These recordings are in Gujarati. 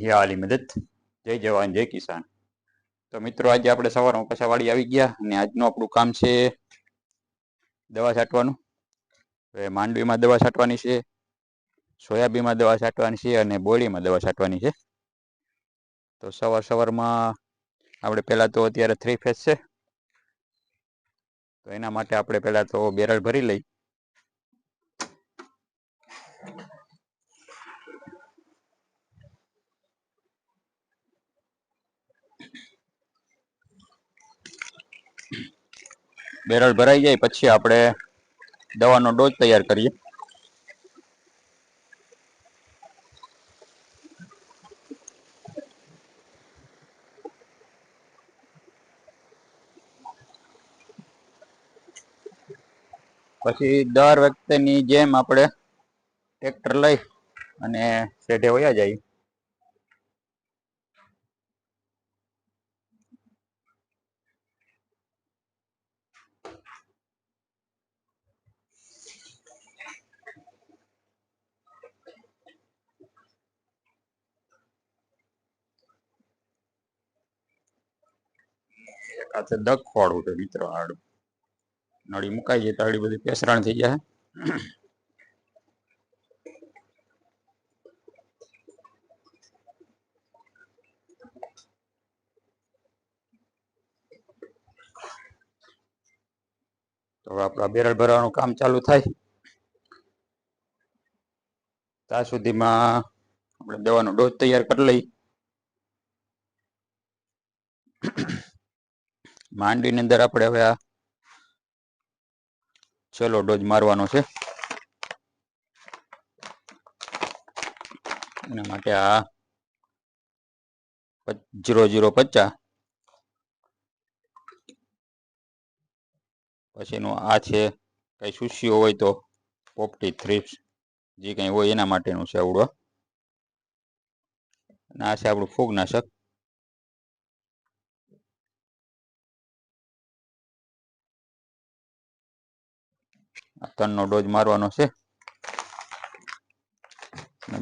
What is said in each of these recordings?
હિયાલી મદદ. જય જવાન, જય કિસાન. તો મિત્રો, આજે આપણે સવારમાં પાછા વાડી આવી ગયા અને આજનું આપણું કામ છે દવા છાંટવાનું. હવે માંડવીમાં દવા છાંટવાની છે, સોયાબીનમાં દવા છાંટવાની છે અને બોળીમાં દવા છાંટવાની છે. તો સવાર સવારમાં આપણે પહેલાં તો અત્યારે થ્રી ફેસ છે. તો એના માટે આપણે પહેલાં તો બેરલ ભરી લઈ. બેરલ ભરાઈ જાય, પછી આપણે દવાનો ડોઝ તૈયાર કરીએ. પછી દર વખતેની જેમ આપણે ટ્રેક્ટર લઈ અને શેઢે વયા જાય એકાથે દગ વાળું છે મિત્રો આડું નળી મુકાઈ જાય તો આડી બધી પેસરાણ થઈ જાય. તો આપણા બેરલ ભરવાનું કામ ચાલુ થાય. ત્યાં સુધીમાં આપણે દવાનો ડોઝ તૈયાર કરી લઈ. માંડવીની અંદર આપણે હવે આ છેલ્લો ડોઝ મારવાનો છે. એના માટે આ જીરો જીરો પચાસ. પછીનું આ છે કઈ સુશીઓ હોય તો પોપટી થ્રીપ્સ. જે કંઈ હોય એના માટેનું છે આવડો. અને આ છે આપણું ફૂગનાશક. ત્રણનો ડોઝ મારવાનો છે.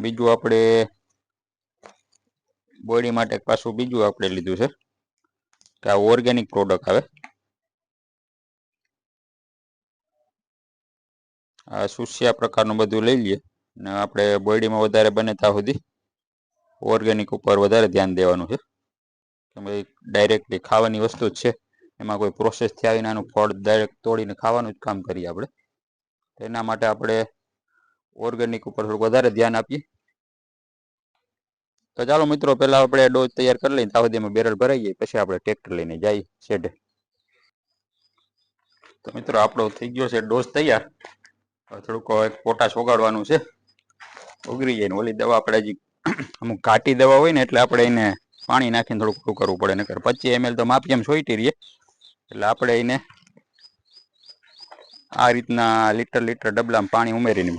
બીજું આપણે બોડી માટે પાછું બીજું આપણે લીધું છે કે આ ઓર્ગેનિક પ્રોડક્ટ આવે. આ સુસ્યા પ્રકારનું બધું લઈ લઈએ અને આપણે બોડીમાં વધારે બને ત્યાં સુધી ઓર્ગેનિક ઉપર વધારે ધ્યાન દેવાનું છે. કેમ કે ડાયરેક્ટલી ખાવાની વસ્તુ જ છે. એમાં કોઈ પ્રોસેસથી આવીને આનું ફળ ડાયરેક્ટ તોડીને ખાવાનું જ કામ કરીએ આપણે. એના માટે આપણે ઓર્ગેનિક ઉપર થોડુંક વધારે ધ્યાન આપીએ. તો ચાલો મિત્રો, પહેલાં આપણે ડોઝ તૈયાર કરી લઈએ. ત્યાં સુધી અમે બેરલ ભરાઈ જાય, પછી આપણે ટ્રેક્ટર લઈને જઈએ શેઢે. તો મિત્રો, આપણો થઈ ગયો છે ડોઝ તૈયાર. થોડુંક એક પોટાશ ઓગાડવાનું છે. ઓગળી જાય ને ઓલી દવા આપણે હજી અમુક ઘાટી દવા હોય ને, એટલે આપણે એને પાણી નાખીને થોડુંક કરવું પડે. નકર પચીસ એમએલ તો માપી એમ સોઈટી રહીએ એટલે આપણે એને આ રીતના લીટર લીટર ડબલામાં પાણી ઉમેરીને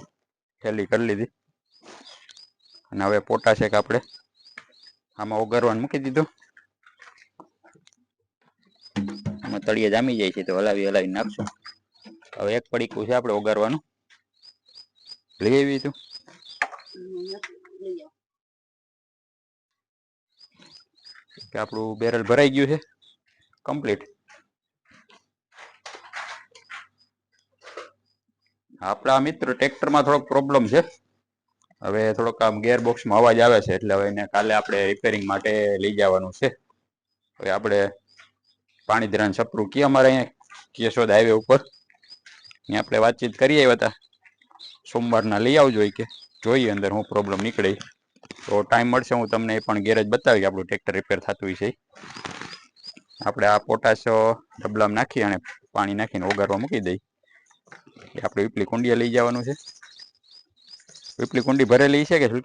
થેલી કરી લીધી. અને હવે છે કે આપણે આમાં ઓગરવાનું મૂકી દીધું. આમાં તળિયે જામી જાય છે તો હલાવી હલાવી નાખશું. હવે એક પડીકું છે આપણે ઓગારવાનું. લઈ આવી તું આપણું બેરલ ભરાઈ ગયું છે. કમ્પ્લીટ. આપણા મિત્ર ટ્રેક્ટરમાં થોડોક પ્રોબ્લેમ છે. હવે થોડોક આમ ગેરબોક્સમાં અવાજ આવે છે, એટલે હવે એને કાલે આપણે રિપેરિંગ માટે લઈ જવાનું છે. હવે આપણે પાણી ધરાન છપરું કે અમારે અહીંયા કેશોદ હાઈવે ઉપર. અહીંયા આપણે વાતચીત કરી આવ્યા હતા. સોમવારના લઈ આવજો કે, જોઈએ અંદર હું પ્રોબ્લેમ નીકળે. તો ટાઈમ મળશે, હું તમને એ પણ ગેરેજ બતાવી આપણું ટ્રેક્ટર રિપેર થતું હોય છે આપણે આ પોટાશો ડબલામાં નાખી અને પાણી નાખીને ઓગારવા મૂકી દઈ એ આપણે વિપલી કુંડિયા લઈ જવાનું છે? વિપલી કુંડી ભરેલી છે કે શું?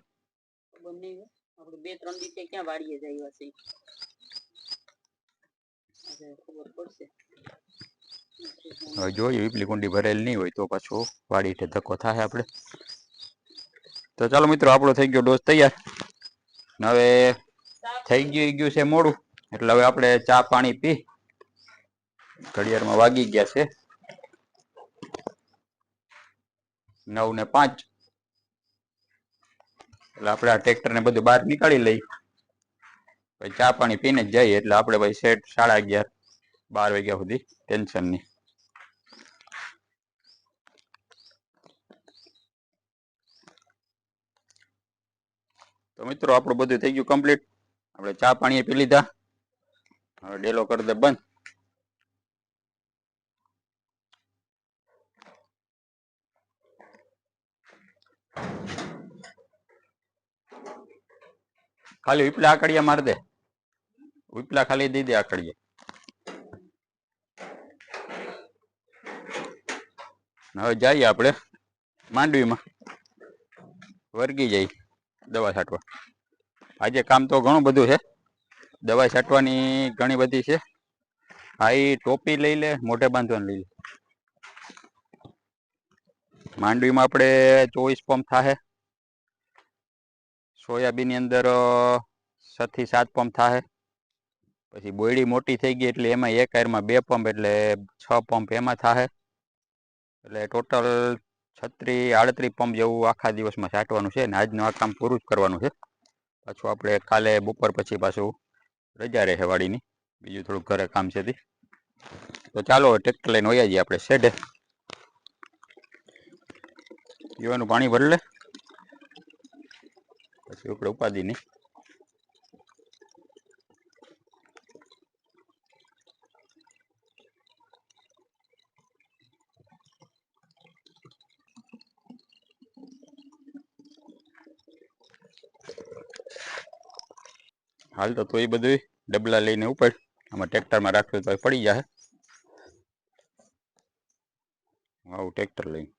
ખબર નહીં હો. આપણે બે ત્રણ દિવસે ક્યાં વાડીએ જાય છે ખબર પડશે. હવે જોઈએ વિપલી કુંડી ભરેલી નહીં હોય તો પાછો વાડી હેઠે ધક્કો થાય આપણે. તો ચાલો મિત્રો આપણો થઈ ગયો ડોઝ તૈયાર. હવે થઈ ગયું ગયું છે મોડું. એટલે હવે આપણે ચા પાણી પી. ઘડિયાળમાં વાગી ગયા છે. નવ ને પાંચ. એટલે આપણે આ ટ્રેક્ટરને બધું બહાર નીકાળી લઈ પછી ચા પાણી પીને જ જઈએ એટલે આપણે ભાઈ સેટ સાડા અગિયાર, બાર વાગ્યા સુધી ટેન્શન નહીં તો મિત્રો આપણું બધું થઈ ગયું કમ્પ્લીટ આપણે ચા પાણી પી લીધા. હવે ડેલો કરી દે બંધ. ખાલી વિપલા આકડિયા માર દે. વિપલા ખાલી દઈ દે આકડિયા હવે જઈએ આપણે માંડવીમાં. વર્ગી જઈ દવા છાંટવા. આજે કામ તો ઘણું બધું છે. દવા છાંટવાની ઘણી બધી છે. હા એ ટોપી લઈ લે, મોઢે બાંધવાની લઈ લે. માંડવીમાં આપણે ચોવીસ પંપ થાહે. સોયાબીનની અંદર છ થી સાત પંપ થાય પછી બોયડી મોટી થઈ ગઈ એટલે એમાં એક આયરમાં બે પંપ એટલે છ પંપ એમાં થાય એટલે ટોટલ છત્રી આડત્રીસ પંપ જેવું આખા દિવસમાં છાંટવાનું છે ને આજનું આ કામ પૂરું જ કરવાનું છે. પાછું આપણે કાલે બપોર પછી પાછું રજા રહે વાડીની. બીજું થોડુંક ઘરે કામ છે તી. તો ચાલો ટ્રેક્ટર લઈને વયા જઈએ આપણે શેઢે. પીવાનું પાણી ભરી લે. પછી આપણે ઉપાધિ હાલ તો તોય બધું ડબલા લઈને ઉપર આમાં ટ્રેક્ટરમાં રાખ્યું તો પડી જાય આવું ટ્રેક્ટર લઈને.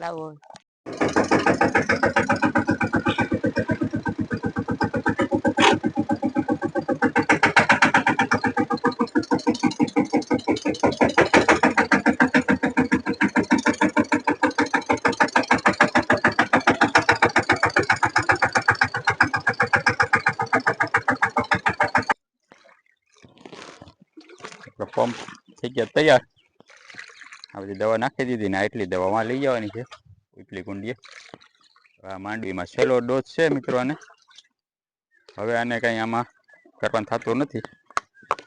લાવો પંપ થઈ ગયા તૈયાર. આ બધી દવા નાખી દીધી ને આટલી દવામાં લઈ જવાની છે. એટલી કુંડીએ. આ માંડવીમાં છેલ્લો ડોઝ છે મિત્રો આને. હવે આને કંઈ આમાં કરવાનું થતું નથી.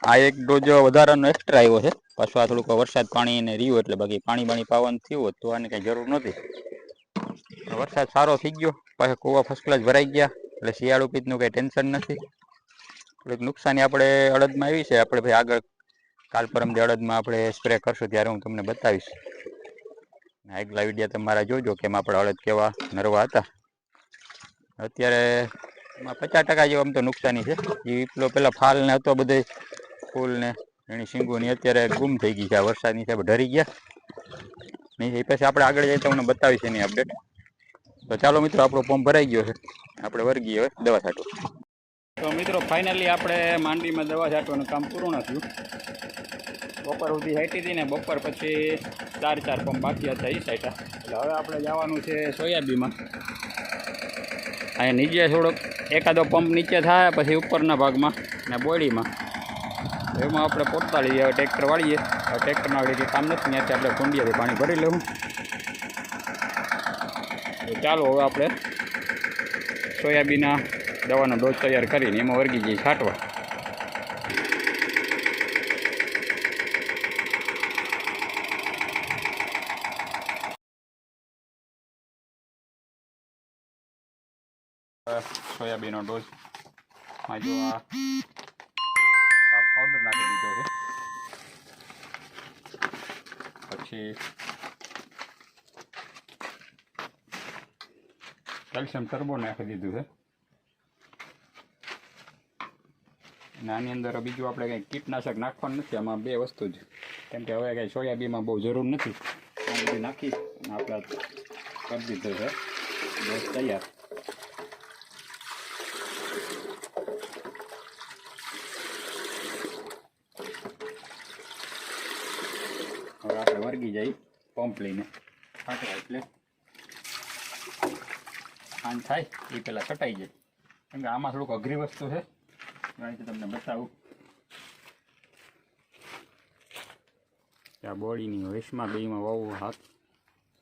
આ એક ડોઝ વધારાનો એક્સ્ટ્રા આવ્યો છે. પાછું આ થોડુંક વરસાદ પાણી એને રહ્યું એટલે બાકી પાણી બાણી પાવાનું થયું હોત તો આને કંઈ જરૂર નથી વરસાદ સારો થઈ ગયો. પાછા કૂવા ફર્સ્ટ ક્લાસ ભરાઈ ગયા. એટલે શિયાળુ પીતનું કંઈ ટેન્શન નથી. થોડીક નુકસાની આપણે અડદમાં આવી છે. આપણે ભાઈ આગળ કાલ પરમ અડદમાં આપણે સ્પ્રે કરશું ત્યારે હું તમને બતાવીશ. આગલા વિડીયા તમારા જોજો કે એમાં આપણે અડદ કેવા નરવા હતા. અત્યારે પચાસ ટકા જેવું આમ તો નુકસાની છે. એ પેલો પેલા ફાલ ને હતો બધે ફૂલ ને એની શીંગોની અત્યારે ગુમ થઈ ગઈ છે. આ વરસાદની સાહેબ ઢરી ગયા. નહીં એ પછી આપણે આગળ જઈએ તમને બતાવીશ એની અપડેટ તો ચાલો મિત્રો, આપણો પંપ ભરાઈ ગયો છે. આપણે વર્ગી હવે દવા છાંટવા. તો મિત્રો ફાઇનલી આપણે માંડવીમાં દવા છાંટવાનું કામ પૂર્ણ થયું. બપોર સુધી છાંટી હતી ને બપોર પછી ચાર ચાર પંપ બાકી હતા એ સાઈટા એટલે હવે આપણે જવાનું છે સોયાબીમાં અહીંયા નીચે થોડોક એકાદો પંપ નીચે થાય, પછી ઉપરના ભાગમાં ને બોડીમાં. એમાં આપણે પોતા લઈએ હવે ટ્રેક્ટર વાળીએ. હવે ટ્રેક્ટરના આગળ કામ નથી, ત્યાંથી આપણે કુંડિયાથી પાણી ભરી લેવું ચાલો હવે આપણે સોયાબીનના દવાનો ડોઝ તૈયાર કરીને એમાં વર્ગી જઈએ છાંટવા. સોયાબીનનો ડોઝમાં જો આ આ પાવડર નાખી દીધો છે પછી કેલ્શિયમ ટર્બો નાખી દીધું છે અને આની અંદર બીજું આપણે કંઈ કીટનાશક નાખવાનું નથી આમાં બે વસ્તુ જ કેમ કે હવે કંઈ સોયાબીનમાં બહુ જરૂર નથી આ બધું નાખી અને આપણે કરી દીધો છે ડોઝ તૈયાર હવે આપણે જાય પંપ લઈને ફાટવા એટલે આન થાય એ પહેલાં છટાઈ જાય. કેમ કે આમાં થોડુંક અઘરી વસ્તુ છે. અહીંથી તમને બતાવું. આ બોડીની વેશમાં બેમાં વાવો હાથ.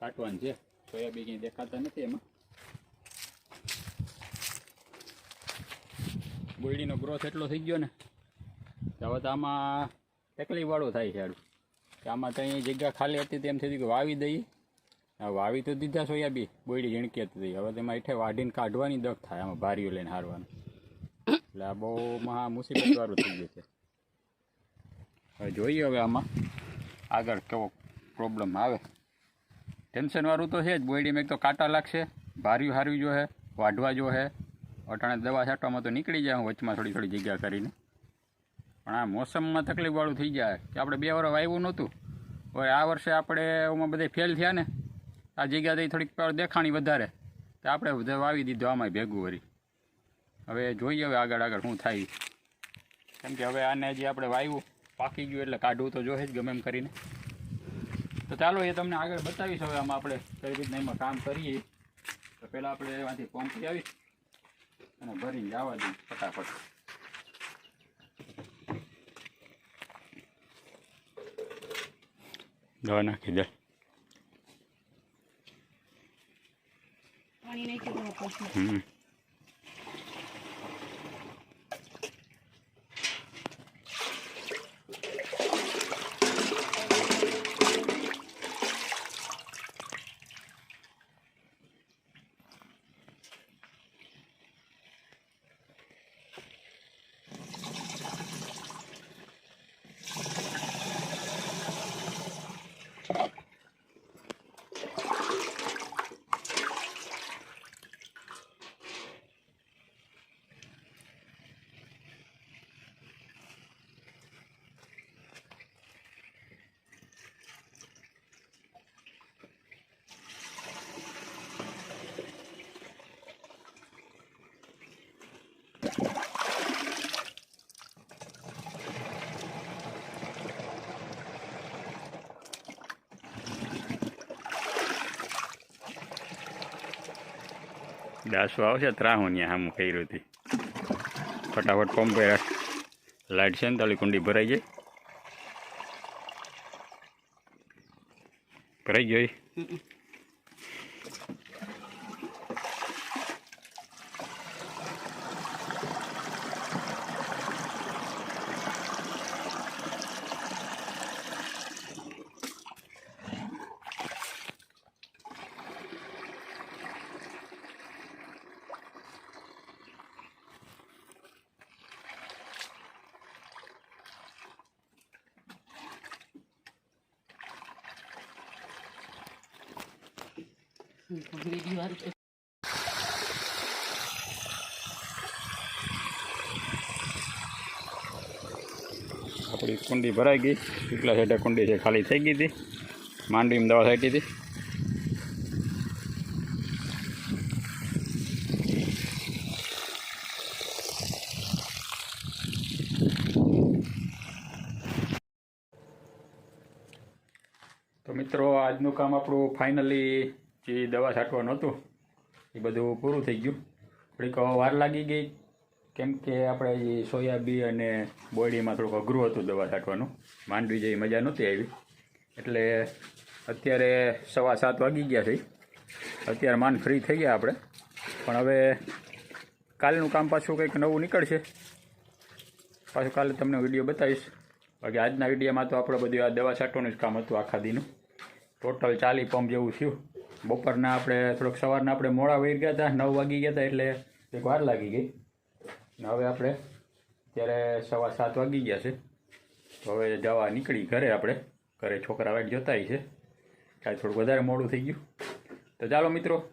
કાટવાનું છે. સોયાબીન કંઈ દેખાતા નથી એમાં. બોલડીનો ગ્રોથ એટલો થઈ ગયો ને. હવે તો આમાં તકલીફવાળું થાય છે હારું કે આમાં ત્યાં જગ્યા ખાલી હતી તેમ થયું કે વાવી દઈએ. વાવી તો દીધા સોયાબી બોયડી ઝીણકી હતી હવે તેમાં હેઠે વાઢીને કાઢવાની દખ થાય આમાં ભારીઓ લઈને હારવાનું. એટલે આ બહુ મહા મુસીબતવાળું થઈ ગયું છે. હવે જોઈએ હવે આમાં આગળ કેવો પ્રોબ્લેમ આવે. ટેન્શનવાળું તો છે જ, બોયડીમાં એક તો કાંટા લાગશે ભાર્યું હાર્યું જો વાઢવા જો હે. અટાણે દવા છાંટવામાં તો નીકળી જાય હું વચમાં થોડી થોડી જગ્યા કરીને. પણ આ મોસમમાં તકલીફવાળું થઈ જાય કે આપણે બે વર્ષ વાવ્યું નહોતું. હવે આ વર્ષે આપણે એમાં બધે ફેલ થયા ને, આ જગ્યાથી થોડીક દેખાણી વધારે. તો આપણે વાવી દીધું આમાં ભેગું વરી. હવે જોઈએ હવે આગળ આગળ શું થાય. કેમ કે હવે આને જે આપણે વાવ્યું પાકી ગયું એટલે કાઢવું તો જોઈએ જ ગમે એમ કરીને. તો ચાલો એ તમને આગળ બતાવીશ હવે આમાં આપણે કઈ રીતના એમાં કામ કરીએ. તો પહેલાં આપણે એમાંથી પંપ આવીશ અને ભરીને જવા દઈએ ફટાફટ. દવા નાખી દે પાણી પછી હમ દાસો આવશે ત્રાહું ત્યાં હું કર્યું હતી ફટાફટ પંપે લાઇટ છે ને, તાલી કુંડી ભરાઈ જાય. ભરાઈ ગઈ આપણી કુંડી ભરાઈ ગઈ. કેટલા સાઈડે કુંડી છે ખાલી થઈ ગઈ હતી. માંડવીમાં દવા છાંટી હતી. તો મિત્રો, આજનું કામ આપણું ફાઇનલી જે દવા છાંટવાનું હતું, એ બધું પૂરું થઈ ગયું. થોડીક વાર લાગી ગઈ, કેમ કે આપણે જે સોયાબી અને બોડીમાં થોડુંક અઘરું હતું દવા છાંટવાનું. માંડવી જેવી મજા નહોતી આવી. એટલે અત્યારે સવા સાત વાગી ગયા છે. અત્યારે માંડ ફ્રી થઈ ગયા આપણે. પણ હવે કાલનું કામ પાછું કંઈક નવું નીકળશે. પાછું કાલે તમને વીડિયો બતાવીશ. બાકી આજના વિડીયોમાં તો આપણે બધું આ દવા છાંટવાનું જ કામ હતું આખા દીનું. ટોટલ ચાલી પંપ જેવું થયું. બપોરના આપણે થોડોક સવારના આપણે મોડા વહી ગયા હતા નવ વાગી ગયા હતા એટલે એક વાર લાગી ગઈ. ને હવે આપણે ત્યારે સવા સાત વાગી ગયા છે. તો હવે જવા નીકળી ઘરે આપણે. ઘરે છોકરા વાઈટ જતા છે. કાંઈ થોડુંક વધારે મોડું થઈ ગયું. તો ચાલો મિત્રો,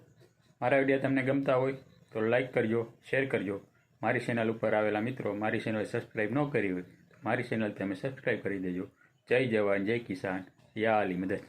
મારા વીડિયો તમને ગમતા હોય તો લાઈક કરજો શેર કરજો. મારી ચેનલ ઉપર આવેલા મિત્રો, મારી ચેનલ સબસ્ક્રાઈબ ન કરી હોય મારી ચેનલ તમે સબસ્ક્રાઈબ કરી દેજો. જય જવાન, જય કિસાન. યા અલી મદદ.